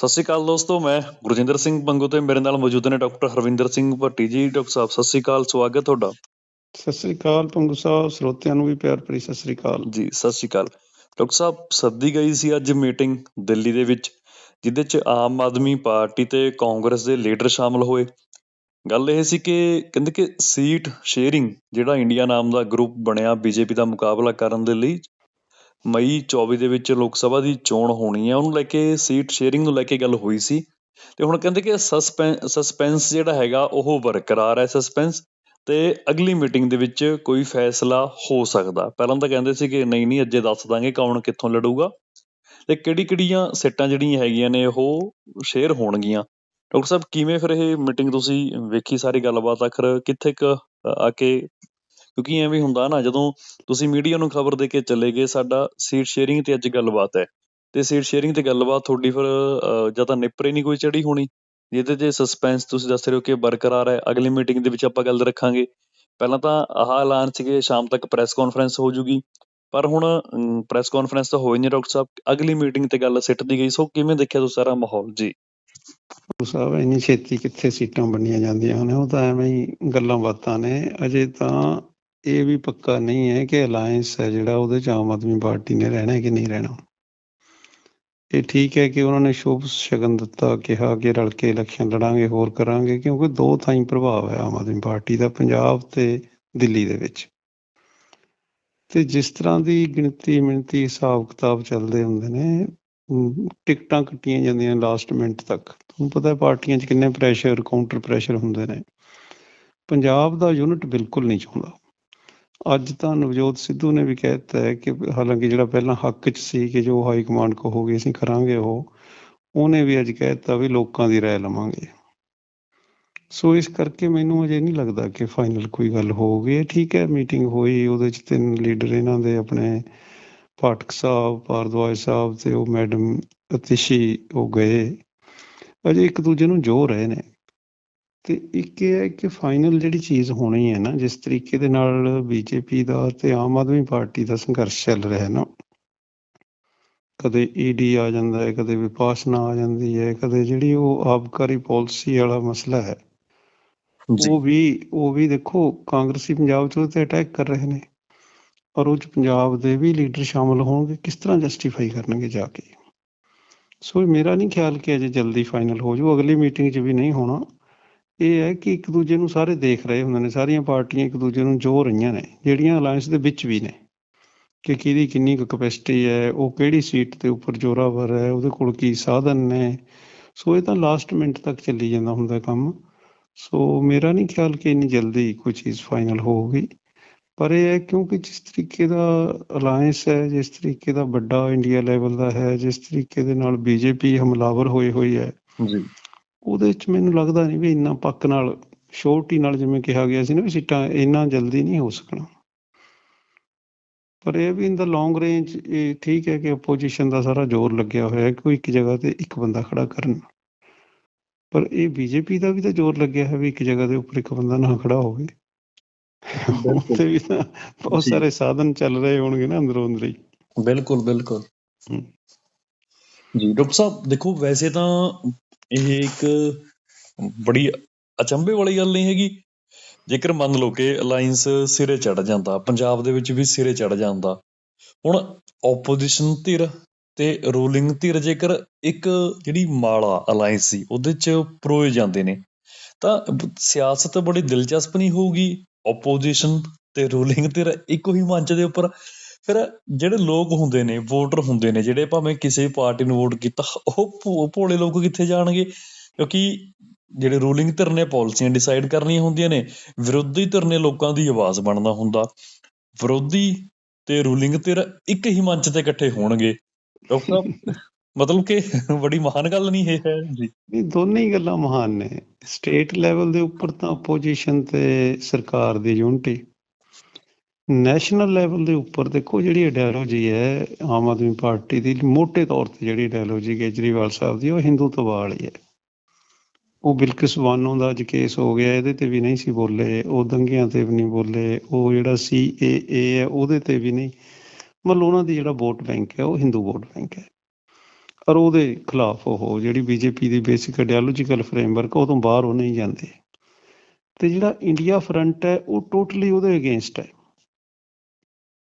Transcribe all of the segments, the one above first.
ਸਤਿ ਸ਼੍ਰੀ ਅਕਾਲ ਦੋਸਤੋ ਮੈਂ ਗੁਰਜਿੰਦਰ ਸਿੰਘ ਬੰਗੂ ਤੇ ਮੇਰੇ ਨਾਲ ਮੌਜੂਦ ਨੇ ਡਾਕਟਰ ਹਰਵਿੰਦਰ ਸਿੰਘ ਭੱਟੀ ਜੀ। ਡਾਕਟਰ ਸਾਹਿਬ ਸਤਿ ਸ਼੍ਰੀ ਅਕਾਲ ਸਵਾਗਤ ਤੁਹਾਡਾ। ਸਤਿ ਸ੍ਰੀ ਅਕਾਲ ਪੰਗੂ ਸਾਹਿਬ ਸਰੋਤਿਆਂ ਨੂੰ ਵੀ ਪਿਆਰ ਭਰੀ ਸਤਿ ਸ੍ਰੀ ਅਕਾਲ। ਜੀ ਸਤਿ ਸ਼੍ਰੀ ਅਕਾਲ। ਡਾਕਟਰ ਸਾਹਿਬ ਸੱਦੀ ਗਈ ਸੀ ਅੱਜ ਮੀਟਿੰਗ ਦਿੱਲੀ ਦੇ ਵਿੱਚ ਜਿਹਦੇ ਚ ਆਮ ਆਦਮੀ ਪਾਰਟੀ ਤੇ ਕਾਂਗਰਸ ਦੇ ਲੀਡਰ ਸ਼ਾਮਲ ਹੋਏ। ਗੱਲ ਇਹ ਸੀ ਕਿ ਕਹਿੰਦੇ ਕਿ ਸੀਟ ਸ਼ੇਅਰਿੰਗ ਜਿਹੜਾ ਇੰਡੀਆ ਨਾਮ ਦਾ ਗਰੁੱਪ ਬਣਿਆ ਬੀਜੇਪੀ ਦਾ ਮੁਕਾਬਲਾ ਕਰਨ ਦੇ ਲਈ ਮਈ 24 ਦੇ ਵਿੱਚ ਲੋਕ ਸਭਾ ਦੀ ਚੋਣ ਹੋਣੀ ਹੈ ਉਹਨੂੰ ਲੈ ਕੇ ਸੀਟ ਸ਼ੇਅਰਿੰਗ ਨੂੰ ਲੈ ਕੇ ਗੱਲ ਹੋਈ ਸੀ। ਤੇ ਹੁਣ ਕਹਿੰਦੇ ਕਿ ਸਸਪੈਂ ਸਸਪੈਂਸ ਜਿਹੜਾ ਹੈਗਾ, ਉਹ ਬਰਕਰਾਰ ਹੈ ਸਸਪੈਂਸ ਤੇ ਅਗਲੀ ਮੀਟਿੰਗ ਦੇ ਵਿੱਚ ਕੋਈ ਫੈਸਲਾ ਹੋ ਸਕਦਾ। ਪਹਿਲਾਂ ਤਾਂ ਕਹਿੰਦੇ ਸੀ ਕਿ ਨਹੀਂ ਨਹੀਂ, ਅੱਜੇ ਦੱਸ ਦਾਂਗੇ ਕੌਣ ਕਿੱਥੋਂ ਲੜੂਗਾ। ਤੇ ਕਿਹੜੀ ਕਿਹੜੀਆਂ ਸੀਟਾਂ ਜਿਹੜੀਆਂ ਹੈਗੀਆਂ ਨੇ, ਉਹ ਸ਼ੇਅਰ ਹੋਣਗੀਆਂ। ਡਾਕਟਰ ਸਾਹਿਬ, ਕਿਵੇਂ ਫਿਰ ਇਹ ਮੀਟਿੰਗ ਤੁਸੀਂ ਵੇਖੀ ਸਾਰੀ ਗੱਲਬਾਤ? ਆਖਰ ਕਿੱਥੇ ਕ ਆ ਕੇ ਕਿਉਂਕਿ ਐਵੇਂ ਹੁੰਦਾ ਨਾ, ਜਦੋਂ ਤੁਸੀਂ ਮੀਡੀਆ ਨੂੰ ਖਬਰ ਦੇ ਕੇ ਚਲੇ ਗਏ, ਸਾਡਾ ਸੀਟ ਸ਼ੇਅਰਿੰਗ ਤੇ ਅੱਜ ਗੱਲਬਾਤ ਹੈ। ਤੇ ਸੀਟ ਸ਼ੇਅਰਿੰਗ ਤੇ ਗੱਲਬਾਤ ਤੁਹਾਡੀ ਫਿਰ ਜਾਂ ਤਾਂ ਨਿਪਰੇ ਨਹੀਂ ਕੋਈ ਚੜੀ ਹੋਣੀ। ਜਿਹਦੇ ਤੇ ਸਸਪੈਂਸ ਤੁਸੀਂ ਦੱਸ ਰਹੇ ਹੋ ਕਿ ਬਰਕਰਾਰ ਹੈ। ਅਗਲੀ ਮੀਟਿੰਗ ਦੇ ਵਿੱਚ ਆਪਾਂ ਗੱਲ ਰੱਖਾਂਗੇ। ਪਹਿਲਾਂ ਤਾਂ ਆਹ ਐਲਾਨ ਸੀਗੇ ਸ਼ਾਮ ਤੱਕ ਪ੍ਰੈਸ ਕਾਨਫਰੰਸ ਹੋ ਜੂਗੀ। ਪਰ ਹੁਣ ਪ੍ਰੈਸ ਕਾਨਫਰੰਸ ਤਾਂ ਹੋਈ ਨਹੀਂ ਡਾਕਟਰ ਸਾਹਿਬ। ਅਗਲੀ ਮੀਟਿੰਗ ਤੇ ਗੱਲ ਸਿੱਟਦੀ ਗਈ। ਸੋ ਕਿਵੇਂ ਦੇਖਿਆ ਤੁਸੀਂ ਸਾਰਾ ਮਾਹੌਲ? ਜੀ। ਸਾਹਿਬ, ਇੰਨੀ ਛੇਤੀ ਕਿੱਥੇ ਸੀਟਾਂ ਬਣੀਆਂ ਜਾਂਦੀਆਂ ਨੇ? ਉਹ ਤਾਂ ਐਵੇਂ ਹੀ ਗੱਲਾਂ ਬਾਤਾਂ ਨੇ। ਅਜੇ ਤਾਂ ਇਹ ਵੀ ਪੱਕਾ ਨਹੀਂ ਹੈ ਕਿ ਅਲਾਈਅੰਸ ਹੈ ਜਿਹੜਾ ਉਹਦੇ ਚ ਆਮ ਆਦਮੀ ਪਾਰਟੀ ਨੇ ਰਹਿਣਾ ਹੈ ਕਿ ਨਹੀਂ ਰਹਿਣਾ। ਇਹ ਠੀਕ ਹੈ ਕਿ ਉਹਨਾਂ ਨੇ ਸ਼ੁਭ ਸ਼ਗਨ ਦਿੱਤਾ, ਕਿਹਾ ਕਿ ਰਲ ਕੇ ਇਲੈਕਸ਼ਨ ਲੜਾਂਗੇ, ਹੋਰ ਕਰਾਂਗੇ, ਕਿਉਂਕਿ ਦੋ ਥਾਈਂ ਪ੍ਰਭਾਵ ਹੈ ਆਮ ਆਦਮੀ ਪਾਰਟੀ ਦਾ, ਪੰਜਾਬ ਤੇ ਦਿੱਲੀ ਦੇ ਵਿੱਚ। ਤੇ ਜਿਸ ਤਰ੍ਹਾਂ ਦੀ ਗਿਣਤੀ ਮਿਣਤੀ ਹਿਸਾਬ ਕਿਤਾਬ ਚੱਲਦੇ ਹੁੰਦੇ ਨੇ ਟਿਕਟਾਂ ਕੱਟੀਆਂ ਜਾਂਦੀਆਂ ਲਾਸਟ ਮਿੰਟ ਤੱਕ। ਤੁਹਾਨੂੰ ਪਤਾ ਹੈ ਪਾਰਟੀਆਂ 'ਚ ਕਿੰਨੇ ਪ੍ਰੈਸ਼ਰ ਕਾਊਂਟਰ ਪ੍ਰੈਸ਼ਰ ਹੁੰਦੇ ਨੇ। ਪੰਜਾਬ ਦਾ ਯੂਨਿਟ ਬਿਲਕੁਲ ਨਹੀਂ ਚਾਹੁੰਦਾ। ਅੱਜ ਤਾਂ ਨਵਜੋਤ ਸਿੱਧੂ ਨੇ ਵੀ ਕਹਿ ਦਿੱਤਾ ਹੈ ਕਿ ਹਾਲਾਂਕਿ ਜਿਹੜਾ ਪਹਿਲਾਂ ਹੱਕ 'ਚ ਸੀ ਕਿ ਜੋ ਹਾਈ ਕਮਾਂਡ ਕਹੋਗੇ ਅਸੀਂ ਕਰਾਂਗੇ ਉਹ, ਉਹਨੇ ਵੀ ਅੱਜ ਕਹਿ ਦਿੱਤਾ ਵੀ ਲੋਕਾਂ ਦੀ ਰਾਏ ਲਵਾਂਗੇ। ਸੋ ਇਸ ਕਰਕੇ ਮੈਨੂੰ ਅਜੇ ਨਹੀਂ ਲੱਗਦਾ ਕਿ ਫਾਈਨਲ ਕੋਈ ਗੱਲ ਹੋਊਗੀ। ਇਹ ਠੀਕ ਹੈ, ਮੀਟਿੰਗ ਹੋਈ, ਉਹਦੇ 'ਚ ਤਿੰਨ ਲੀਡਰ ਇਹਨਾਂ ਦੇ, ਆਪਣੇ ਪਾਠਕ ਸਾਹਿਬ, ਭਾਰਦਵਾਜ ਸਾਹਿਬ ਤੇ ਉਹ ਮੈਡਮ ਅਤਿਸ਼ੀ ਉਹ ਗਏ। ਅਜੇ ਇੱਕ ਦੂਜੇ ਨੂੰ ਜੋ ਰਹੇ ਨੇ। ਤੇ ਇੱਕ ਇਹ ਹੈ ਕਿ ਫਾਈਨਲ ਜਿਹੜੀ ਚੀਜ਼ ਹੋਣੀ ਹੈ ਨਾ ਜਿਸ ਤਰੀਕੇ ਦੇ ਨਾਲ ਬੀਜੇਪੀ ਦਾ ਤੇ ਆਮ ਆਦਮੀ ਪਾਰਟੀ ਦਾ ਸੰਘਰਸ਼ ਚੱਲ ਰਿਹਾ ਹੈ ਨਾ ਕਦੇ ਈਡੀ ਆ ਜਾਂਦਾ ਹੈ ਕਦੇ ਵਿਪਾਸਨਾ ਆ ਜਾਂਦੀ ਹੈ ਕਦੇ ਜਿਹੜੀ ਉਹ ਆਬਕਾਰੀ ਪਾਲਿਸੀ ਵਾਲਾ ਮਸਲਾ ਹੈ ਉਹ ਵੀ ਉਹ ਵੀ ਦੇਖੋ ਕਾਂਗਰਸੀ ਪੰਜਾਬ ਚ ਤੇ ਅਟੈਕ ਕਰ ਰਹੇ ਨੇ ਔਰ ਉਹ ਚ ਪੰਜਾਬ ਦੇ ਵੀ ਲੀਡਰ ਸ਼ਾਮਲ ਹੋਣਗੇ ਕਿਸ ਤਰ੍ਹਾਂ ਜਸਟੀਫਾਈ ਕਰਨਗੇ ਜਾ ਕੇ? ਸੋ ਮੇਰਾ ਨਹੀਂ ਖਿਆਲ ਕਿ ਅਜੇ ਜਲਦੀ ਫਾਈਨਲ ਹੋ ਜਾਊ ਅਗਲੀ ਮੀਟਿੰਗ 'ਚ ਵੀ ਨਹੀਂ ਹੋਣਾ। ਇਹ ਹੈ ਕਿ ਇੱਕ ਦੂਜੇ ਨੂੰ ਸਾਰੇ ਦੇਖ ਰਹੇ ਹੁੰਦੇ ਨੇ, ਸਾਰੀਆਂ ਪਾਰਟੀਆਂ ਇੱਕ ਦੂਜੇ ਨੂੰ ਜੋ ਰਹੀਆਂ ਨੇ, ਜਿਹੜੀਆਂ ਅਲਾਈਅੰਸ ਦੇ ਵਿੱਚ ਵੀ ਨੇ। ਕਿ ਕਿਹਦੀ ਕਿੰਨੀ ਕੁ ਕਪੈਸਿਟੀ ਹੈ, ਉਹ ਕਿਹੜੀ ਸੀਟ ਤੇ ਉੱਪਰ ਜ਼ੋਰਾਵਰ ਹੈ, ਉਹਦੇ ਕੋਲ ਕੀ ਸਾਧਨ ਨੇ। ਸੋ ਇਹ ਤਾਂ ਲਾਸਟ ਮਿੰਟ ਤੱਕ ਚੱਲੀ ਜਾਂਦਾ ਹੁੰਦਾ ਕੰਮ। ਸੋ ਮੇਰਾ ਨਹੀਂ ਖਿਆਲ ਕਿ ਇੰਨੀ ਜਲਦੀ ਕੋਈ ਚੀਜ਼ ਫਾਈਨਲ ਹੋਊਗੀ। ਪਰ ਇਹ ਹੈ ਕਿਉਂਕਿ ਜਿਸ ਤਰੀਕੇ ਦਾ ਅਲਾਈਅੰਸ ਹੈ, ਜਿਸ ਤਰੀਕੇ ਦਾ ਵੱਡਾ ਇੰਡੀਆ ਲੈਵਲ ਦਾ ਹੈ, ਜਿਸ ਤਰੀਕੇ ਦੇ ਨਾਲ ਬੀਜੇਪੀ ਹਮਲਾਵਰ ਹੋਈ ਹੋਈ ਹੈ, ਜੀ। ਉਹਦੇ ਵਿੱਚ ਮੈਨੂੰ ਲੱਗਦਾ ਨਹੀਂ ਵੀ ਇੰਨਾ ਪੱਕ ਨਾਲ ਸ਼ੋਰਟੀ ਨਾਲ ਜਿਵੇਂ ਕਿਹਾ ਗਿਆ ਸੀ ਨਾ ਵੀ ਸੀਟਾਂ ਇੰਨਾ ਜਲਦੀ ਨਹੀਂ ਹੋ ਸਕਣਾ। ਪਰ ਇਹ ਵੀ ਇਨ ਦਾ ਲੌਂਗ ਰੇਂਜ ਇਹ ਠੀਕ ਹੈ ਕਿ ਆਪੋਜੀਸ਼ਨ ਦਾ ਸਾਰਾ ਜ਼ੋਰ ਲੱਗਿਆ ਹੋਇਆ ਹੈ ਕਿ ਉਹ ਇੱਕ ਜਗ੍ਹਾ ਤੇ ਇੱਕ ਬੰਦਾ ਖੜਾ ਕਰਨ। ਪਰ ਇਹ ਬੀਜੇਪੀ ਦਾ ਵੀ ਤਾਂ ਜ਼ੋਰ ਲੱਗਿਆ ਹੈ ਵੀ ਇੱਕ ਜਗ੍ਹਾ ਦੇ ਉੱਪਰ ਇੱਕ ਬੰਦਾ ਨਾ ਖੜਾ ਹੋਵੇ। ਉੱਥੇ ਵੀ ਤਾਂ ਬਹੁਤ। ਸਾਰੇ ਸਾਧਨ ਚੱਲ ਰਹੇ ਹੋਣਗੇ ਨਾ ਅੰਦਰੋਂ ਅੰਦਰ ਹੀ ਬਿਲਕੁਲ। ਬਿਲਕੁਲ। ਜੀ ਡਾਕਟਰ ਸਾਹਿਬ ਦੇਖੋ ਵੈਸੇ ਤਾਂ ਇਹ ਇੱਕ ਬੜੀ ਅਚੰਭੇ ਵਾਲੀ ਗੱਲ ਨਹੀਂ ਹੈਗੀ। ਜੇਕਰ ਮੰਨ ਲਓ ਕਿ ਅਲਾਈਅੰਸ ਸਿਰੇ ਚੜ ਜਾਂਦਾ, ਪੰਜਾਬ ਦੇ ਵਿੱਚ ਵੀ ਸਿਰੇ ਚੜ ਜਾਂਦਾ, ਹੁਣ ਆਪੋਜੀਸ਼ਨ ਧਿਰ ਤੇ ਰੂਲਿੰਗ ਧਿਰ ਜੇਕਰ ਇੱਕ ਜਿਹੜੀ ਮਾਲਾ ਅਲਾਈਅੰਸ ਸੀ, ਉਹਦੇ ਚ ਪਰੋਏ ਜਾਂਦੇ ਨੇ, ਤਾਂ ਸਿਆਸਤ ਬੜੀ ਦਿਲਚਸਪ ਨਹੀਂ ਹੋਊਗੀ। ਆਪੋਜੀਸ਼ਨ ਤੇ ਰੂਲਿੰਗ ਧਿਰ ਇੱਕੋ ਹੀ ਮੰਚ ਦੇ ਉੱਪਰ ਫਿਰ ਜਿਹੜੇ ਲੋਕ ਹੁੰਦੇ ਨੇ ਵੋਟਰ ਹੁੰਦੇ ਨੇ, ਜਿਹੜੇ ਭਾਵੇਂ ਕਿਸੇ ਪਾਰਟੀ ਨੂੰ ਵੋਟ ਕੀਤਾ, ਉਹ ਭੋ- ਭੋਲੇ ਲੋਕ ਕਿੱਥੇ ਜਾਣਗੇ? ਕਿਉਂਕਿ ਜਿਹੜੇ ਰੂਲਿੰਗ ਧਿਰ ਨੇ ਪਾਲਿਸੀਆਂ ਡਿਸਾਈਡ ਕਰਨੀਆਂ ਹੁੰਦੀਆਂ ਨੇ, ਵਿਰੋਧੀ ਧਿਰ ਨੇ ਲੋਕਾਂ ਦੀ ਆਵਾਜ਼ ਬਣਨਾ ਹੁੰਦਾ। ਵਿਰੋਧੀ ਤੇ ਰੂਲਿੰਗ ਧਿਰ ਇੱਕ ਹੀ ਮੰਚ ਤੇ ਇਕੱਠੇ ਹੋਣਗੇ। ਡਾਕਟਰ ਮਤਲਬ ਕਿ ਬੜੀ ਮਹਾਨ ਗੱਲ ਨਹੀਂ ਇਹ ਹੈ ਜੀ। ਇਹ ਦੋਨੇ ਹੀ ਗੱਲਾਂ ਮਹਾਨ ਨੇ। ਸਟੇਟ ਲੈਵਲ ਦੇ ਉੱਪਰ ਤਾਂ ਆਪੋਜੀਸ਼ਨ ਤੇ ਸਰਕਾਰ ਦੀ ਯੂਨਿਟੀ। ਨੈਸ਼ਨਲ ਲੈਵਲ ਦੇ ਉੱਪਰ ਦੇਖੋ ਜਿਹੜੀ ਆਈਡੀਓਲੋਜੀ ਹੈ, ਆਮ ਆਦਮੀ ਪਾਰਟੀ ਦੀ ਮੋٹے ਤੌਰ ਤੇ ਜਿਹੜੀ ਆਈਡੀਓਲੋਜੀ ਕੇਜਰੀਵਾਲ ਸਾਹਿਬ ਦੀ, ਉਹ ਹਿੰਦੂਤਵਾ ਵਾਲੀ ਹੈ ਉਹ ਬਿਲਕਿਸ ਬਾਨੋ ਦਾ ਅੱਜ ਕੇਸ ਹੋ ਗਿਆ, ਇਹਦੇ ਤੇ ਵੀ ਨਹੀਂ ਸੀ ਬੋਲੇ, ਉਹ ਦੰਗਿਆਂ ਤੇ ਵੀ ਨਹੀਂ ਬੋਲੇ, ਉਹ ਜਿਹੜਾ ਸੀਏਏ ਹੈ, ਉਹਦੇ ਤੇ ਵੀ ਨਹੀਂ। ਮਤਲਬ ਉਹਨਾਂ ਦੀ ਜਿਹੜਾ ਵੋਟ ਬੈਂਕ ਹੈ, ਉਹ ਹਿੰਦੂ ਵੋਟ ਬੈਂਕ ਹੈ। ਔਰ ਉਹਦੇ ਖਿਲਾਫ ਉਹ ਜਿਹੜੀ ਬੀਜੇਪੀ ਦੀ ਬੇਸਿਕ ਆਈਡੀਓਲੋਜੀਕਲ ਫਰੇਮਵਰਕ ਉਹ ਤੋਂ ਬਾਹਰ ਉਹ ਨਹੀਂ ਜਾਂਦੇ। ਤੇ ਜਿਹੜਾ ਇੰਡੀਆ ਫਰੰਟ ਹੈ, ਉਹ ਟੋਟਲੀ ਉਹਦੇ ਅਗੇਂਸਟ ਹੈ।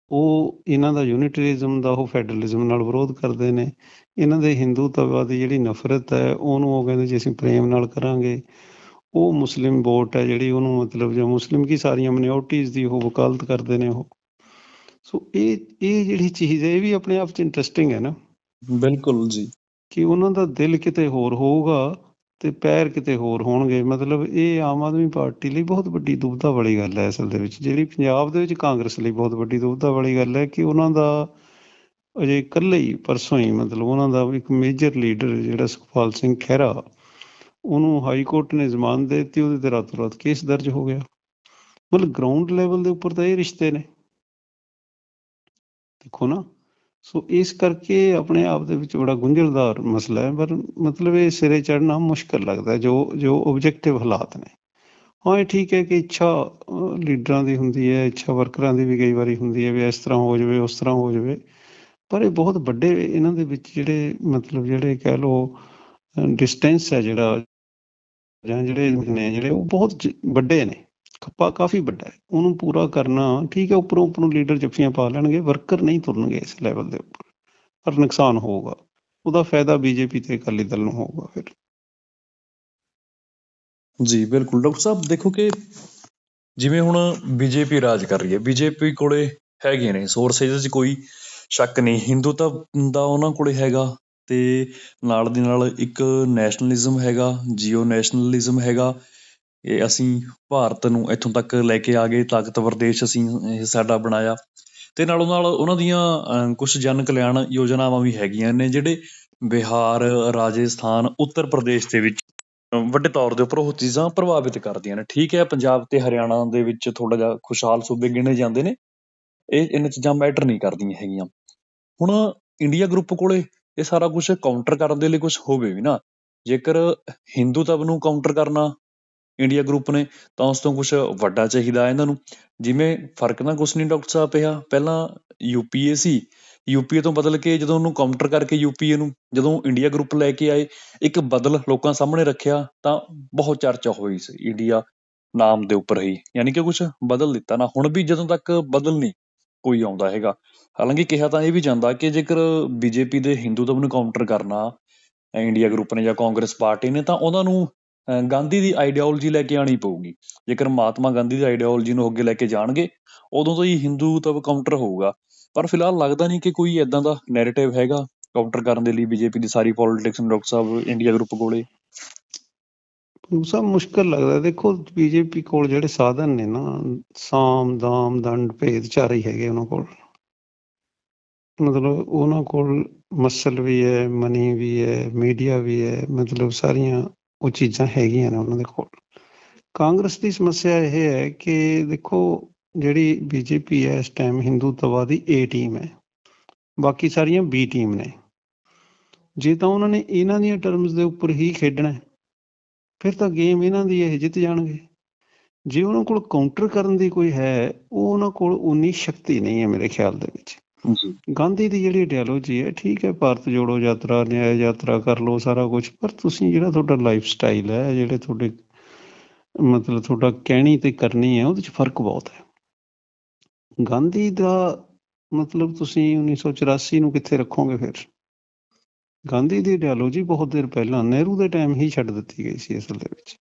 ਉਹ ਇਹਨਾਂ ਦਾ ਯੂਨਿਟਰੀਜ਼ਮ ਦਾ ਉਹ ਫੈਡਰਲਿਜ਼ਮ ਨਾਲ ਵਿਰੋਧ ਕਰਦੇ ਨੇ। ਇਹਨਾਂ ਦੇ ਹਿੰਦੂਤਵਾ ਦੀ ਜਿਹੜੀ ਨਫ਼ਰਤ ਹੈ ਉਹਨੂੰ ਉਹ ਕਹਿੰਦੇ ਜੀ ਅਸੀਂ ਪ੍ਰੇਮ ਨਾਲ ਕਰਾਂਗੇ। ਉਹ ਮੁਸਲਿਮ ਵੋਟ ਹੈ ਜਿਹੜੀ ਉਹਨੂੰ ਮਤਲਬ ਜੋ ਮੁਸਲਿਮ ਕੀ ਸਾਰੀਆਂ ਮਿਨੋਰਟੀਜ਼ ਦੀ ਉਹ ਵਕਾਲਤ ਕਰਦੇ ਨੇ ਉਹ। ਸੋ ਇਹ ਇਹ ਜਿਹੜੀ ਚੀਜ਼ ਹੈ ਇਹ ਵੀ ਆਪਣੇ ਆਪ ਚ ਇੰਟਰਸਟਿੰਗ ਹੈ ਨਾ। ਬਿਲਕੁਲ ਜੀ। ਕਿ ਉਹਨਾਂ ਦਾ ਦਿਲ ਕਿਤੇ ਹੋਰ ਹੋਊਗਾ ਤੇ ਪੈਰ ਕਿਤੇ ਹੋਰ ਹੋਣਗੇ। ਮਤਲਬ ਇਹ ਆਮ ਆਦਮੀ ਪਾਰਟੀ ਲਈ ਬਹੁਤ ਵੱਡੀ ਦੁਬਧਾ ਵਾਲੀ ਗੱਲ ਹੈ ਅਸਲ ਦੇ ਵਿੱਚ। ਜਿਹੜੀ ਪੰਜਾਬ ਦੇ ਵਿੱਚ ਕਾਂਗਰਸ ਲਈ ਬਹੁਤ ਵੱਡੀ ਦੁਬਧਾ ਵਾਲੀ ਗੱਲ ਹੈ ਕਿ ਉਹਨਾਂ ਦਾ ਅਜੇ ਇਕੱਲੇ ਹੀ, ਪਰਸੋਂ ਹੀ ਮਤਲਬ ਉਹਨਾਂ ਦਾ ਇੱਕ ਮੇਜਰ ਲੀਡਰ ਜਿਹੜਾ ਸੁਖਪਾਲ ਸਿੰਘ ਖਹਿਰਾ, ਉਹਨੂੰ ਹਾਈ ਕੋਰਟ ਨੇ ਜ਼ਮਾਨਤ ਦੇ ਦਿੱਤੀ, ਉਹਦੇ ਤੇ ਰਾਤੋਂ ਰਾਤ ਕੇਸ ਦਰਜ ਹੋ ਗਿਆ। ਮਤਲਬ ਗਰਾਊਂਡ ਲੈਵਲ ਦੇ ਉੱਪਰ ਤਾਂ ਇਹ ਰਿਸ਼ਤੇ ਨੇ। ਦੇਖੋ ਨਾ ਸੋ ਇਸ ਕਰਕੇ ਆਪਣੇ ਆਪ ਦੇ ਵਿੱਚ ਬੜਾ ਗੁੰਝਲਦਾਰ ਮਸਲਾ ਹੈ, ਪਰ ਮਤਲਬ ਇਹ ਸਿਰੇ ਚੜਨਾ ਮੁਸ਼ਕਲ ਲੱਗਦਾ ਜੋ ਜੋ ਆਬਜੈਕਟਿਵ ਹਾਲਾਤ ਨੇ। ਹਾਂ, ਇਹ ਠੀਕ ਹੈ ਕਿ ਇੱਛਾ ਲੀਡਰਾਂ ਦੀ ਹੁੰਦੀ ਹੈ, ਇੱਛਾ ਵਰਕਰਾਂ ਦੀ ਵੀ ਕਈ ਵਾਰੀ ਹੁੰਦੀ ਹੈ ਵੀ ਇਸ ਤਰ੍ਹਾਂ ਹੋ ਜਾਵੇ, ਉਸ ਤਰ੍ਹਾਂ ਹੋ ਜਾਵੇ। ਪਰ ਇਹ ਬਹੁਤ ਵੱਡੇ ਇਹਨਾਂ ਦੇ ਵਿੱਚ ਜਿਹੜੇ ਮਤਲਬ ਜਿਹੜੇ ਕਹਿ ਲਓ ਡਿਸਟੈਂਸ ਹੈ ਜਿਹੜਾ ਜਾਂ ਜਿਹੜੇ ਨੇ ਜਿਹੜੇ ਉਹ ਬਹੁਤ ਵੱਡੇ ਨੇ। ਖੱਪਾ ਕਾਫੀ ਵੱਡਾ ਹੈ। ਉਹਨੂੰ ਪੂਰਾ ਕਰਨਾ ਠੀਕ ਹੈ, ਉੱਪਰੋਂ ਉੱਪਰੋਂ ਲੀਡਰ ਜੱਫੀਆਂ ਪਾ ਲੈਣਗੇ, ਵਰਕਰ ਨਹੀਂ ਤੁਰਨਗੇ ਇਸ ਲੈਵਲ ਦੇ ਉੱਪਰ। ਪਰ ਨੁਕਸਾਨ ਹੋਊਗਾ। ਉਹਦਾ ਫਾਇਦਾ ਬੀਜੇਪੀ ਤੇ ਅਕਾਲੀ ਦਲ ਨੂੰ ਹੋਊਗਾ ਫਿਰ। ਜੀ, ਬਿਲਕੁਲ। ਡਾਕਟਰ ਸਾਹਿਬ, ਦੇਖੋ ਕਿ ਜਿਵੇਂ ਹੁਣ ਬੀਜੇਪੀ ਰਾਜ ਕਰ ਰਹੀ ਹੈ, ਬੀਜੇਪੀ ਕੋਲੇ ਹੈਗੇ ਨੇ ਸੋਰਸੇਜ 'ਚ ਕੋਈ ਸ਼ੱਕ ਨਹੀਂ। ਹਿੰਦੂਤਾ ਦਾ ਉਹਨਾਂ ਕੋਲੇ ਹੈਗਾ ਤੇ ਨਾਲ ਦੀ ਨਾਲ ਇੱਕ ਨੈਸ਼ਨਲਿਜ਼ਮ ਹੈਗਾ ਜੀਓ ਨੈਸ਼ਨਲਿਜ਼ਮ ਹੈਗਾ। ਇਹ ਅਸੀਂ ਭਾਰਤ ਨੂੰ ਇੱਥੋਂ ਤੱਕ ਲੈ ਕੇ ਆ ਗਏ ਤਾਕਤਵਰ ਦੇਸ਼ ਅਸੀਂ, ਇਹ ਸਾਡਾ ਬਣਾਇਆ। ਤੇ ਨਾਲੋਂ ਨਾਲ ਉਹਨਾਂ ਦੀਆਂ ਕੁਝ ਜਨ ਕਲਿਆਣ ਯੋਜਨਾਵਾਂ ਵੀ ਹੈਗੀਆਂ ਨੇ, ਜਿਹੜੇ ਬਿਹਾਰ, ਰਾਜਸਥਾਨ, ਉੱਤਰ ਪ੍ਰਦੇਸ਼ ਦੇ ਵਿੱਚ ਵੱਡੇ ਤੌਰ ਦੇ ਉੱਪਰ ਉਹ ਚੀਜ਼ਾਂ ਪ੍ਰਭਾਵਿਤ ਕਰਦੀਆਂ ਨੇ। ਠੀਕ ਹੈ, ਪੰਜਾਬ ਤੇ ਹਰਿਆਣਾ ਦੇ ਵਿੱਚ ਥੋੜਾ ਜਿਹਾ ਖੁਸ਼ਹਾਲ ਸੂਬੇ ਗਿਣੇ ਜਾਂਦੇ ਨੇ। ਇਹ ਇਹਨਾਂ ਚੀਜ਼ਾਂ ਮੈਟਰ ਨਹੀਂ ਕਰਦੀਆਂ ਹੈਗੀਆਂ। ਹੁਣ ਇੰਡੀਆ ਗਰੁੱਪ ਕੋਲੇ ਇਹ ਸਾਰਾ ਕੁਝ ਕਾਊਂਟਰ ਕਰਨ ਦੇ ਲਈ ਕੁਝ ਹੋਵੇ ਵੀ ਨਾ। ਜੇਕਰ ਹਿੰਦੂਤਵ ਨੂੰ ਕਾਊਂਟਰ ਕਰਨਾ ਇੰਡੀਆ ਗਰੁੱਪ ਨੇ, ਤਾਂ ਉਸ ਤੋਂ ਕੁਝ ਵੱਡਾ ਚਾਹੀਦਾ ਇਹਨਾਂ ਨੂੰ। ਜਿਵੇਂ ਫ਼ਰਕ ਨਾ ਕੁਛ ਨਹੀਂ ਡਾਕਟਰ ਸਾਹਿਬ ਪਿਆ। ਪਹਿਲਾਂ ਯੂਪੀਏ ਸੀ। ਯੂਪੀਏ ਤੋਂ ਬਦਲ ਕੇ ਜਦੋਂ ਉਹਨੂੰ ਕਾਊਂਟਰ ਕਰਕੇ ਯੂਪੀਏ ਨੂੰ, ਜਦੋਂ ਇੰਡੀਆ ਗਰੁੱਪ ਲੈ ਕੇ ਆਏ, ਇੱਕ ਬਦਲ ਲੋਕਾਂ ਸਾਹਮਣੇ ਰੱਖਿਆ, ਤਾਂ ਬਹੁਤ ਚਰਚਾ ਹੋਈ ਸੀ ਇੰਡੀਆ ਨਾਮ ਦੇ ਉੱਪਰ ਹੀ। ਯਾਨੀ ਕਿ ਕੁਝ ਬਦਲ ਦਿੱਤਾ ਨਾ। ਹੁਣ ਵੀ ਜਦੋਂ ਤੱਕ ਬਦਲ ਨਹੀਂ ਕੋਈ ਆਉਂਦਾ ਹੈਗਾ। ਹਾਲਾਂਕਿ ਕਿਹਾ ਤਾਂ ਇਹ ਵੀ ਜਾਂਦਾ ਕਿ ਜੇਕਰ ਬੀਜੇਪੀ ਦੇ ਹਿੰਦੂਤਵ ਨੂੰ ਕਾਊਂਟਰ ਕਰਨਾ, ਇੰਡੀਆ ਗਰੁੱਪ ਨੇ ਜਾਂ ਕਾਂਗਰਸ ਪਾਰਟੀ ਨੇ, ਤਾਂ ਉਹਨਾਂ ਨੂੰ ਗਾਂਧੀ ਦੀ ਆਈਡੀਓਲੋਜੀ ਲੈ ਕੇ ਆਉਣੀ ਪਊਗੀ। ਜੇਕਰ ਮਹਾਤਮਾ ਗਾਂਧੀ ਦੀ ਆਈਡੀਓਲੋਜੀ ਨੂੰ ਅੱਗੇ ਲੈ ਕੇ ਜਾਣਗੇ, ਉਦੋਂ ਤੋਂ ਹੀ ਹਿੰਦੂਤਵ ਕਾਊਂਟਰ ਹੋਊਗਾ। ਪਰ ਫਿਲਹਾਲ ਲੱਗਦਾ ਨਹੀਂ ਕਿ ਕੋਈ ਐਦਾਂ ਦਾ ਨੈਰੇਟਿਵ ਹੈਗਾ ਕਾਊਂਟਰ ਕਰਨ ਦੇ ਲਈ ਬੀਜੇਪੀ ਦੀ ਸਾਰੀ ਪੋਲਿਟਿਕਸ ਨੂੰ ਡਾਕਟਰ ਸਾਹਿਬ ਇੰਡੀਆ ਗਰੁੱਪ ਕੋਲੇ। ਸਭ ਮੁਸ਼ਕਲ ਲੱਗਦਾ। ਦੇਖੋ ਬੀਜੇਪੀ ਕੋਲ ਜਿਹੜੇ ਸਾਧਨ ਨੇ ਨਾ, ਸਾਮ, ਦਾਮ, ਦੰਡ, ਭੇਦ ਚਾਰੇ ਹੈਗੇ ਉਹਨਾਂ ਕੋਲ। ਮਤਲਬ ਉਹਨਾਂ ਕੋਲ ਮਸਲ ਵੀ ਹੈ, ਮਨੀ ਵੀ ਹੈ ਮੀਡੀਆ ਵੀ ਹੈ, ਮਤਲਬ ਸਾਰੀਆਂ ਉਹ ਚੀਜ਼ਾਂ ਹੈਗੀਆਂ ਨੇ ਉਹਨਾਂ ਦੇ ਕੋਲ। ਕਾਂਗਰਸ ਦੀ ਸਮੱਸਿਆ ਇਹ ਹੈ ਕਿ ਦੇਖੋ, ਜਿਹੜੀ ਬੀਜੇਪੀ ਹੈ, ਇਸ ਟਾਈਮ ਹਿੰਦੂਤਵਾ ਦੀ ਏ ਟੀਮ ਹੈ। ਬਾਕੀ ਸਾਰੀਆਂ ਬੀ ਟੀਮ ਨੇ। ਜੇ ਤਾਂ ਉਹਨਾਂ ਨੇ ਇਹਨਾਂ ਦੀਆਂ ਟਰਮਸ ਦੇ ਉੱਪਰ ਹੀ ਖੇਡਣਾ ਹੈ, ਫਿਰ ਤਾਂ ਗੇਮ ਇਹਨਾਂ ਦੀ ਇਹ ਜਿੱਤ ਜਾਣਗੇ। ਜੇ ਉਹਨਾਂ ਕੋਲ ਕਾਊਂਟਰ ਕਰਨ ਦੀ ਕੋਈ ਹੈ, ਉਹ ਉਹਨਾਂ ਕੋਲ ਉਨੀ ਸ਼ਕਤੀ ਨਹੀਂ ਹੈ ਮੇਰੇ ਖਿਆਲ ਦੇ ਵਿੱਚ। ਗਾਂਧੀ ਦੀ ਜਿਹੜੀ ਆਈਡੀਓਲੋਜੀ ਹੈ, ਠੀਕ ਹੈ, ਭਾਰਤ ਜੋੜੋ ਯਾਤਰਾ ਨਿਆਂ ਯਾਤਰਾ ਕਰ ਲਓ ਸਾਰਾ ਕੁਝ ਪਰ ਤੁਸੀਂ ਜਿਹੜਾ ਤੁਹਾਡਾ ਲਾਈਫ ਸਟਾਈਲ ਹੈ, ਜਿਹੜੇ ਤੁਹਾਡੇ ਮਤਲਬ ਤੁਹਾਡਾ ਕਹਿਣੀ ਤੇ ਕਰਨੀ ਹੈ, ਉਹਦੇ ਚ ਫ਼ਰਕ ਬਹੁਤ ਹੈ। ਗਾਂਧੀ ਦਾ ਮਤਲਬ ਤੁਸੀਂ 1984 ਨੂੰ ਕਿੱਥੇ ਰੱਖੋਗੇ ਫਿਰ? ਗਾਂਧੀ ਦੀ ਆਈਡੀਓਲੋਜੀ ਬਹੁਤ ਦੇਰ ਪਹਿਲਾਂ, ਨਹਿਰੂ ਦੇ ਟਾਈਮ ਹੀ ਛੱਡ ਦਿੱਤੀ ਗਈ ਸੀ ਅਸਲ ਦੇ ਵਿੱਚ।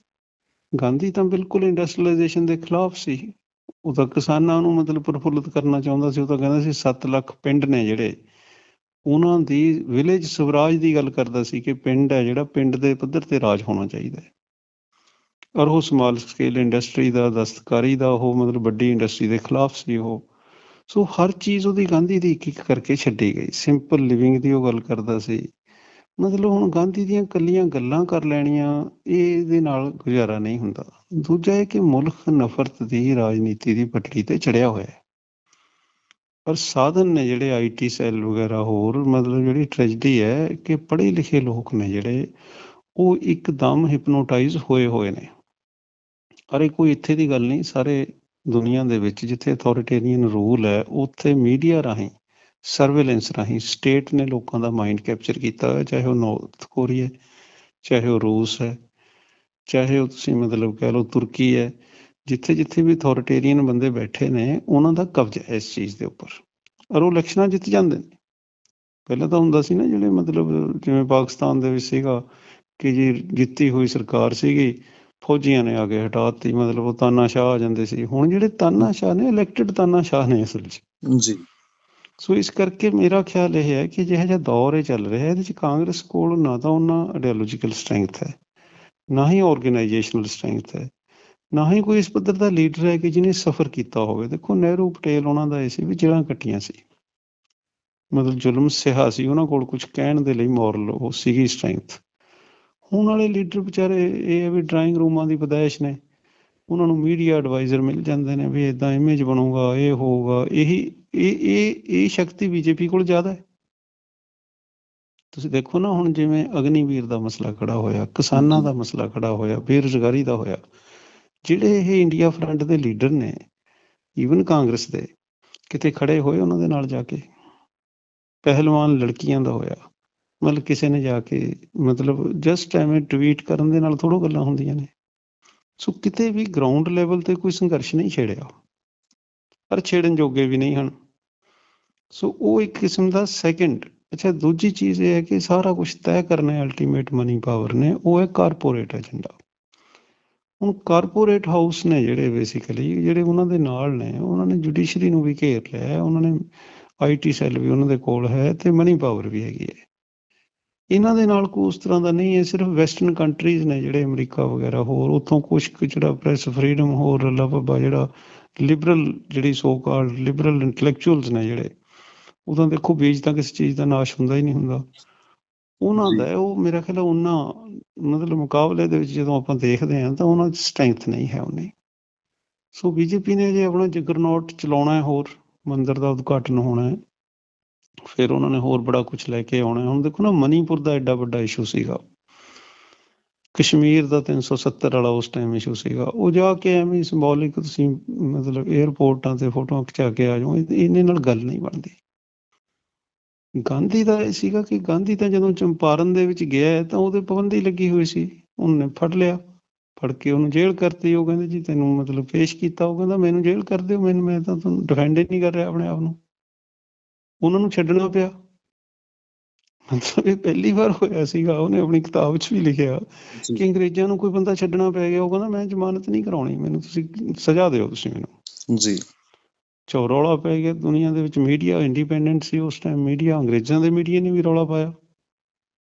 ਗਾਂਧੀ ਤਾਂ ਬਿਲਕੁਲ ਇੰਡਸਟਰੀਅਲਾਈਜੇਸ਼ਨ ਦੇ ਖਿਲਾਫ ਸੀ। ਉਹ ਤਾਂ ਕਿਸਾਨਾਂ ਨੂੰ ਮਤਲਬ ਪ੍ਰਫੁੱਲਿਤ ਕਰਨਾ ਚਾਹੁੰਦਾ ਸੀ, ਉਹ ਤਾਂ ਕਹਿੰਦਾ ਸੀ 7 ਲੱਖ ਪਿੰਡ ਨੇ ਜਿਹੜੇ। ਉਹਨਾਂ ਦੀ ਵਿਲੇਜ ਸਵਰਾਜ ਦੀ ਗੱਲ ਕਰਦਾ ਸੀ ਕਿ ਪਿੰਡ ਹੈ ਜਿਹੜਾ, ਪਿੰਡ ਦੇ ਪੱਧਰ ਤੇ ਰਾਜ ਹੋਣਾ ਚਾਹੀਦਾ ਹੈ। ਔਰ ਉਹ ਸਮਾਲ ਸਕੇਲ ਇੰਡਸਟਰੀ ਦਾ, ਦਸਤਕਾਰੀ ਦਾ, ਉਹ ਮਤਲਬ ਵੱਡੀ ਇੰਡਸਟਰੀ ਦੇ ਖਿਲਾਫ ਸੀ ਉਹ। ਸੋ ਹਰ ਚੀਜ਼ ਉਹਦੀ ਗਾਂਧੀ ਦੀ ਇੱਕ ਇੱਕ ਕਰਕੇ ਛੱਡੀ ਗਈ। ਸਿੰਪਲ ਲਿਵਿੰਗ ਦੀ ਉਹ ਗੱਲ ਕਰਦਾ ਸੀ। ਮਤਲਬ ਹੁਣ ਗਾਂਧੀ ਦੀਆਂ ਕੱਲੀਆਂ ਗੱਲਾਂ ਕਰ ਲੈਣੀਆਂ, ਇਹਦੇ ਨਾਲ ਗੁਜ਼ਾਰਾ ਨਹੀਂ ਹੁੰਦਾ। ਦੂਜਾ ਇਹ ਕਿ ਮੁਲਕ ਨਫ਼ਰਤ ਦੀ ਰਾਜਨੀਤੀ ਦੀ ਪਟੜੀ ਤੇ ਚੜਿਆ ਹੋਇਆ ਹੈ। ਪਰ ਸਾਧਨ ਨੇ ਜਿਹੜੇ ਆਈਟੀ ਸੈੱਲ ਵਗੈਰਾ ਹੋਰ, ਮਤਲਬ ਜਿਹੜੀ ਟ੍ਰੈਜਡੀ ਹੈ ਕਿ ਪੜ੍ਹੇ ਲਿਖੇ ਲੋਕ ਨੇ ਜਿਹੜੇ, ਉਹ ਇੱਕਦਮ ਹਿਪਨੋਟਾਈਜ਼ ਹੋਏ ਹੋਏ ਨੇ। ਅਰੇ ਕੋਈ ਇੱਥੇ ਦੀ ਗੱਲ ਨਹੀਂ, ਸਾਰੇ ਦੁਨੀਆ ਦੇ ਵਿੱਚ ਜਿੱਥੇ ਅਥਾਰਟੇਰੀਅਨ ਰੂਲ ਹੈ, ਉੱਥੇ ਮੀਡੀਆ ਰਾਹੀਂ ਸਰਵੇਲੈਂਸ ਰਾਹੀਂ ਸਟੇਟ ਨੇ ਲੋਕਾਂ ਦਾ ਮਾਈਂਡ ਕੈਪਚਰ ਕੀਤਾ ਹੋਇਆ, ਚਾਹੇ ਉਹ ਨਾਰਥ ਕੋਰੀਆ ਚਾਹੇ ਉਹ ਰੂਸ ਹੈ, ਚਾਹੇ ਉਹ ਤੁਸੀਂ ਮਤਲਬ ਕਹਿ ਲਓ ਤੁਰਕੀ ਹੈ, ਜਿੱਥੇ ਜਿੱਥੇ ਵੀ ਅਥਾਰਟੇਰੀਅਨ ਬੰਦੇ ਬੈਠੇ ਨੇ, ਉਹਨਾਂ ਦਾ ਕਬਜ਼ਾ ਇਸ ਚੀਜ਼ ਦੇ ਉੱਪਰ। ਔਰ ਉਹ ਇਲੈਕਸ਼ਨਾਂ ਜਿੱਤ ਜਾਂਦੇ ਨੇ। ਪਹਿਲਾਂ ਤਾਂ ਹੁੰਦਾ ਸੀ ਨਾ ਜਿਹੜੇ ਮਤਲਬ ਜਿਵੇਂ ਪਾਕਿਸਤਾਨ ਦੇ ਵਿੱਚ ਸੀਗਾ ਕਿ ਜੀ ਜਿੱਤੀ ਹੋਈ ਸਰਕਾਰ ਸੀਗੀ, ਫੌਜੀਆਂ ਨੇ ਆ ਕੇ ਹਟਾਤੀ, ਮਤਲਬ ਉਹ ਤਾਨਾਸ਼ਾਹ ਆ ਜਾਂਦੇ ਸੀ। ਹੁਣ ਜਿਹੜੇ ਤਾਨਾਸ਼ਾਹ ਨੇ ਇਲੈਕਟਿਡ ਤਾਨਾਸ਼ਾਹ ਨੇ ਅਸਲ 'ਚ। ਜੀ। ਸੋ ਇਸ ਕਰਕੇ ਮੇਰਾ ਖਿਆਲ ਇਹ ਹੈ ਕਿ ਜਿਹੜਾ ਜਿਹਾ ਦੌਰ ਇਹ ਚੱਲ ਰਿਹਾ ਹੈ, ਇਹਦੇ ਵਿੱਚ ਕਾਂਗਰਸ ਕੋਲ ਨਾ ਤਾਂ ਉਹਨਾਂ ਆਈਡੀਓਲੋਜੀਕਲ ਸਟਰੈਂਥ ਹੈ, ਨਾ ਹੀ ਆਰਗੇਨਾਈਜੇਸ਼ਨਲ ਸਟਰੈਂਥ ਹੈ, ਨਾ ਹੀ ਕੋਈ ਇਸ ਪੱਧਰ ਦਾ ਲੀਡਰ ਹੈ ਕਿ ਜਿਹਨੇ ਸਫਰ ਕੀਤਾ ਹੋਵੇ। ਦੇਖੋ ਨਹਿਰੂ, ਪਟੇਲ ਉਹਨਾਂ ਦਾ ਇਹ ਸੀ ਵੀ ਜੜ੍ਹਾਂ ਕੱਟੀਆਂ ਸੀ। ਮਤਲਬ ਜ਼ੁਲਮ ਸਿਹਾ ਸੀ, ਉਹਨਾਂ ਕੋਲ ਕੁਝ ਕਹਿਣ ਦੇ ਲਈ ਮੋਰਲ ਉਹ ਸੀਗੀ ਸਟਰੈਂਥ ਹੁਣ ਵਾਲੇ ਲੀਡਰ ਵਿਚਾਰੇ ਇਹ ਹੈ ਵੀ ਡਰਾਇੰਗ ਰੂਮਾਂ ਦੀ ਪਦਾਇਸ਼ ਨੇ। ਉਹਨਾਂ ਨੂੰ ਮੀਡੀਆ ਐਡਵਾਈਜ਼ਰ ਮਿਲ ਜਾਂਦੇ ਨੇ ਵੀ ਇਦਾਂ ਇਮੇਜ ਬਣੂਗਾ, ਇਹ ਹੋਊਗਾ, ਇਹੀ ਇਹ ਇਹ ਇਹ ਸ਼ਕਤੀ ਬੀਜੇਪੀ ਕੋਲ ਜ਼ਿਆਦਾ ਹੈ। ਤੁਸੀਂ ਦੇਖੋ ਨਾ ਹੁਣ ਜਿਵੇਂ ਅਗਨੀਵੀਰ ਦਾ ਮਸਲਾ ਖੜਾ ਹੋਇਆ, ਕਿਸਾਨਾਂ ਦਾ ਮਸਲਾ ਖੜਾ ਹੋਇਆ, ਬੇਰੁਜ਼ਗਾਰੀ ਦਾ ਹੋਇਆ, ਜਿਹੜੇ ਇਹ ਇੰਡੀਆ ਫਰੰਟ ਦੇ ਲੀਡਰ ਨੇ ਈਵਨ ਕਾਂਗਰਸ ਦੇ, ਕਿਤੇ ਖੜੇ ਹੋਏ ਉਹਨਾਂ ਦੇ ਨਾਲ ਜਾ ਕੇ, ਪਹਿਲਵਾਨ ਲੜਕੀਆਂ ਦਾ ਹੋਇਆ, ਮਤਲਬ ਕਿਸੇ ਨੇ ਜਾ ਕੇ, ਮਤਲਬ ਜਸਟ ਐਵੇਂ ਟਵੀਟ ਕਰਨ ਦੇ ਨਾਲ ਥੋੜੋ ਗੱਲਾਂ ਹੁੰਦੀਆਂ ਨੇ। ਸੋ ਕਿਤੇ ਵੀ ਗਰਾਊਂਡ ਲੈਵਲ ਤੇ ਕੋਈ ਸੰਘਰਸ਼ ਨਹੀਂ ਛੇੜਿਆ। ਪਰ ਛੇੜਨ ਜੋਗੇ ਵੀ ਨਹੀਂ ਹਨ। ਸੋ ਉਹ ਇੱਕ ਕਿਸਮ ਦਾ ਸੈਕੰਡ ਅੱਛਾ, ਦੂਜੀ ਚੀਜ਼ ਇਹ ਹੈ ਕਿ ਸਾਰਾ ਕੁਝ ਤੈਅ ਕਰਨਾ ਹੈ ਅਲਟੀਮੇਟ ਮਨੀ ਪਾਵਰ ਨੇ, ਉਹ ਹੈ ਕਾਰਪੋਰੇਟ ਏਜੰਡਾ ਹੁਣ ਕਾਰਪੋਰੇਟ ਹਾਊਸ ਨੇ ਜਿਹੜੇ ਬੇਸਿਕਲੀ ਜਿਹੜੇ ਉਹਨਾਂ ਦੇ ਨਾਲ ਨੇ, ਉਹਨਾਂ ਨੇ ਜੁਡੀਸ਼ਰੀ ਨੂੰ ਵੀ ਘੇਰ ਲਿਆ ਹੈ, ਉਹਨਾਂ ਨੇ ਆਈਟੀ ਸੈੱਲ ਵੀ ਉਹਨਾਂ ਦੇ ਕੋਲ ਹੈ ਤੇ ਮਨੀ ਪਾਵਰ ਵੀ ਹੈਗੀ ਹੈ। ਇਹਨਾਂ ਦੇ ਨਾਲ ਕੋਈ ਉਸ ਤਰ੍ਹਾਂ ਦਾ ਨਹੀਂ ਹੈ, ਸਿਰਫ ਵੈਸਟਰਨ ਕੰਟਰੀਜ਼ ਨੇ ਜਿਹੜੇ ਅਮਰੀਕਾ ਵਗੈਰਾ ਹੋਰ, ਉੱਥੋਂ ਕੁਝ ਕੁ ਜਿਹੜਾ ਪ੍ਰੈਸ ਫਰੀडम ਹੋਰ ਲੱਭਾ ਜਿਹੜਾ ਲਿਬਰਲ ਜਿਹੜੀ ਸੋ ਕਾਲਡ ਲਿਬਰਲ ਇੰਟੈਲੈਕਚੁਅਲਸ ਨੇ ਜਿਹੜੇ ਉਦੋਂ ਦੇਖੋ ਬੀਜ ਤਾਂ ਕਿਸੇ ਚੀਜ਼ ਦਾ ਨਾਸ਼ ਹੁੰਦਾ ਹੀ ਨਹੀਂ ਹੁੰਦਾ। ਉਹਨਾਂ। ਦਾ ਉਹ ਮੇਰਾ ਖਿਆਲ ਉਹਨਾਂ ਮਤਲਬ ਮੁਕਾਬਲੇ ਦੇ ਵਿੱਚ ਜਦੋਂ ਆਪਾਂ ਦੇਖਦੇ ਹਾਂ ਤਾਂ ਉਹਨਾਂ 'ਚ ਸਟਰੈਂਥ ਨਹੀਂ ਹੈ ਉਨੀ। ਸੋ ਬੀਜੇਪੀ ਨੇ ਜੇ ਆਪਣਾ ਜਗਰਨੌਟ ਚਲਾਉਣਾ ਹੈ ਹੋਰ ਮੰਦਿਰ ਦਾ ਉਦਘਾਟਨ ਹੋਣਾ ਹੈ ਫਿਰ ਉਹਨਾਂ ਨੇ ਹੋਰ ਬੜਾ ਕੁਝ ਲੈ ਕੇ ਆਉਣਾ ਹੈ। ਹੁਣ ਦੇਖੋ ਨਾ ਮਨੀਪੁਰ ਦਾ ਐਡਾ ਵੱਡਾ ਇਸ਼ੂ ਸੀਗਾ। ਕਸ਼ਮੀਰ ਦਾ 370 ਵਾਲਾ ਉਸ ਟਾਈਮ ਇਸ਼ੂ ਸੀਗਾ। ਉਹ ਜਾ ਕੇ ਐਵੇਂ ਸਿੰਬੋਲਿਕ ਤੁਸੀਂ ਮਤਲਬ 에ਅਰਪੋਰਟਾਂ ਤੇ ਫੋਟੋਆਂ ਖਿਚਾ ਕੇ ਆ ਜਾਓ ਇਹ- ਇਹਨੇ ਨਾਲ ਗੱਲ ਨਹੀਂ ਬਣਦੀ। ਗਾਂਧੀ ਦਾ ਇਹ ਸੀਗਾ ਕਿ ਗਾਂਧੀ ਤਾਂ ਜਦੋਂ ਚੰਪਾਰਨ ਦੇ ਵਿੱਚ ਗਿਆ ਤਾਂ ਉਹਦੇ ਪਾਬੰਦੀ ਲੱਗੀ ਹੋਈ ਸੀ। ਉਹਨੇ ਫੜ ਲਿਆ ਫੜ ਕੇ ਉਹਨੂੰ ਜੇਲ੍ਹ ਕਰਤੀ। ਉਹ ਕਹਿੰਦੇ ਜੀ ਤੈਨੂੰ ਮਤਲਬ ਪੇਸ਼ ਕੀਤਾ ਉਹ ਕਹਿੰਦਾ ਮੈਨੂੰ ਜੇਲ੍ਹ ਕਰ ਦਿਓ ਮੈਨੂੰ ਮੈਂ ਤਾਂ ਤੁਹਾਨੂੰ ਡਿਫੈਂਡ ਹੀ ਨਹੀਂ ਕਰ ਰਿਹਾ ਆਪਣੇ ਆਪ ਨੂੰ। ਉਹਨਾਂ ਨੂੰ ਛੱਡਣਾ ਪਿਆ। ਮਤਲਬ ਇਹ ਪਹਿਲੀ ਵਾਰ ਹੋਇਆ ਸੀਗਾ ਉਹਨੇ ਆਪਣੀ ਕਿਤਾਬ 'ਚ ਵੀ ਲਿਖਿਆ ਕਿ ਅੰਗਰੇਜ਼ਾਂ ਨੂੰ ਕੋਈ ਬੰਦਾ ਛੱਡਣਾ ਪੈ ਗਿਆ ਉਹ ਕਹਿੰਦਾ ਮੈਂ ਜ਼ਮਾਨਤ ਨਹੀਂ ਕਰਾਉਣੀ ਮੈਨੂੰ ਤੁਸੀਂ ਸਜ਼ਾ ਦਿਓ ਤੁਸੀਂ ਮੈਨੂੰ। ਜੀ। ਚੋ ਰੌਲਾ ਪੈ ਗਿਆ ਦੁਨੀਆ ਦੇ ਵਿੱਚ। ਮੀਡੀਆ ਇੰਡੀਪੈਂਡੈਂਟ ਸੀ ਉਸ ਟਾਈਮ ਮੀਡੀਆ ਅੰਗਰੇਜ਼ਾਂ ਦੇ ਮੀਡੀਆ ਨੇ ਵੀ ਰੌਲਾ ਪਾਇਆ।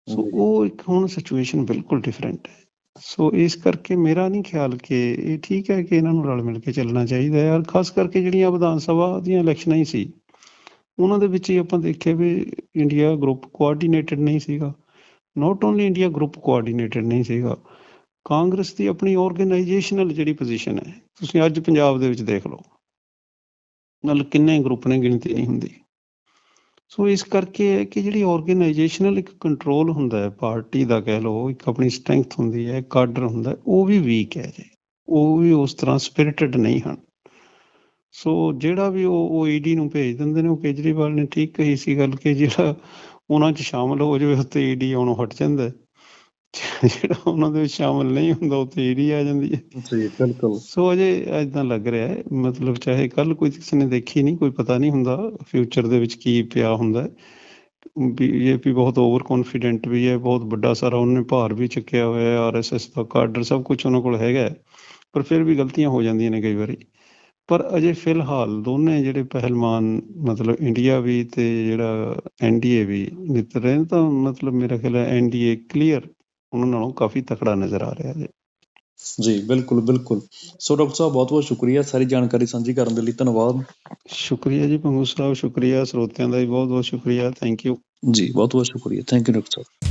ਸੋ। ਉਹ ਇੱਕ ਹੁਣ ਸਿਚੁਏਸ਼ਨ ਬਿਲਕੁਲ ਡਿਫਰੈਂਟ ਹੈ। ਸੋ ਇਸ ਕਰਕੇ ਮੇਰਾ ਨਹੀਂ ਖਿਆਲ ਕਿ ਇਹ ਠੀਕ ਹੈ ਕਿ ਇਹਨਾਂ ਨੂੰ ਰਲ ਮਿਲ ਕੇ ਚੱਲਣਾ ਚਾਹੀਦਾ ਹੈ। ਔਰ ਖਾਸ ਕਰਕੇ ਜਿਹੜੀਆਂ ਵਿਧਾਨ ਸਭਾ ਦੀਆਂ ਇਲੈਕਸ਼ਨਾਂ ਹੀ ਸੀ ਉਹਨਾਂ ਦੇ ਵਿੱਚ ਹੀ ਆਪਾਂ ਦੇਖਿਆ ਵੀ ਇੰਡੀਆ ਗਰੁੱਪ ਕੋਆਰਡੀਨੇਟਡ ਨਹੀਂ ਸੀਗਾ। Not only India group coordinated ਨਹੀਂ ਸੀਗਾ ਕਾਂਗਰਸ ਦੀ ਆਪਣੀ ਆਰਗੇਨਾਈਜੇਸ਼ਨਲ ਜਿਹੜੀ ਪੋਜੀਸ਼ਨ ਹੈ ਤੁਸੀਂ ਅੱਜ ਪੰਜਾਬ ਦੇ ਵਿੱਚ ਦੇਖ ਲਓ। ਨਾਲ ਕਿੰਨੇ ਗਰੁੱਪ ਨੇ ਗਿਣਤੀ ਨਹੀਂ ਹੁੰਦੀ। ਸੋ ਇਸ ਕਰਕੇ ਹੈ ਕਿ ਜਿਹੜੀ ਆਰਗੇਨਾਈਜੇਸ਼ਨਲ ਇੱਕ ਕੰਟਰੋਲ ਹੁੰਦਾ ਹੈ ਪਾਰਟੀ ਦਾ ਕਹਿ ਲਓ, ਇੱਕ ਆਪਣੀ ਸਟਰੈਂਥ ਹੁੰਦੀ ਹੈ ਕਾਡਰ ਹੁੰਦਾ ਉਹ ਵੀ ਵੀਕ ਹੈ ਜੀ। ਉਹ ਵੀ ਉਸ ਤਰ੍ਹਾਂ ਸਪਿਰਿਟਡ ਨਹੀਂ ਹਨ। ਸੋ ਜਿਹੜਾ ਵੀ ਉਹ ਉਹ ਈਡੀ ਨੂੰ ਭੇਜ ਦਿੰਦੇ ਨੇ, ਉਹ ਕੇਜਰੀਵਾਲ ਨੇ ਠੀਕ ਕਹੀ ਸੀ ਗੱਲ ਕਿ ਜਿਹੜਾ ਉਹਨਾਂ 'ਚ ਸ਼ਾਮਲ ਹੋ ਜਾਵੇ ਉੱਤੇ ਈਡੀ ਆਉਣੋਂ ਹਟ ਜਾਂਦਾ ਜਿਹੜਾ ਉਹਨਾਂ ਦੇ ਵਿੱਚ ਸ਼ਾਮਲ ਨਹੀਂ ਹੁੰਦਾ ਉੱਤੇ ਈਡੀ ਆ ਜਾਂਦੀ ਹੈ। ਜੀ ਬਿਲਕੁਲ। ਸੋ ਅਜੇ ਏਦਾਂ ਲੱਗ ਰਿਹਾ ਹੈ ਮਤਲਬ ਚਾਹੇ ਕੱਲ ਕੋਈ ਕਿਸੇ ਨੇ ਦੇਖੀ ਨਹੀਂ ਕੋਈ ਪਤਾ ਨਹੀਂ ਹੁੰਦਾ ਫਿਊਚਰ ਦੇ ਵਿੱਚ ਕੀ ਪਿਆ ਹੁੰਦਾ ਬੀਜੇਪੀ ਬਹੁਤ ਓਵਰ ਕੌਨਫੀਡੈਂਟ ਵੀ ਹੈ ਬਹੁਤ ਵੱਡਾ ਸਾਰਾ ਉਹਨੇ ਭਾਰ ਵੀ ਚੁੱਕਿਆ ਹੋਇਆ ਹੈ ਆਰਐਸਐਸ ਦਾ ਕਾਡਰ ਸਭ ਕੁਝ ਉਹਨਾਂ ਕੋਲ ਹੈਗਾ ਹੈ ਪਰ ਫਿਰ ਵੀ ਗਲਤੀਆਂ ਹੋ ਜਾਂਦੀਆਂ ਨੇ ਕਈ ਵਾਰੀ। ਪਰ ਅਜੇ ਫਿਲਹਾਲ ਦੋਨੇ ਜਿਹੜੇ ਪਹਿਲਵਾਨ ਮਤਲਬ ਇੰਡੀਆ ਵੀ ਤੇ ਜਿਹੜਾ ਐਨਡੀਏ ਵੀ ਨਿਤ ਰਹੇ ਨੇ ਤਾਂ ਮਤਲਬ ਮੇਰਾ ਖਿਆਲ ਹੈ ਐਨਡੀਏ ਕਲੀਅਰ ਉਹਨਾਂ ਨਾਲੋਂ ਕਾਫੀ ਤਕੜਾ ਨਜ਼ਰ ਆ ਰਿਹਾ ਹੈ। ਜੀ ਬਿਲਕੁਲ ਬਿਲਕੁਲ। ਸੋ ਡਾਕਟਰ ਸਾਹਿਬ ਬਹੁਤ ਬਹੁਤ ਸ਼ੁਕਰੀਆ ਸਾਰੀ ਜਾਣਕਾਰੀ ਸਾਂਝੀ ਕਰਨ ਦੇ ਲਈ ਧੰਨਵਾਦ। ਸ਼ੁਕਰੀਆ ਜੀ ਪੰਗੂ ਸਾਹਿਬ ਸ਼ੁਕਰੀਆ ਸਰੋਤਿਆਂ ਦਾ ਵੀ ਬਹੁਤ ਬਹੁਤ ਸ਼ੁਕਰੀਆ। ਥੈਂਕ ਯੂ ਜੀ ਬਹੁਤ ਬਹੁਤ ਸ਼ੁਕਰੀਆ। Thank you doctor Sahib.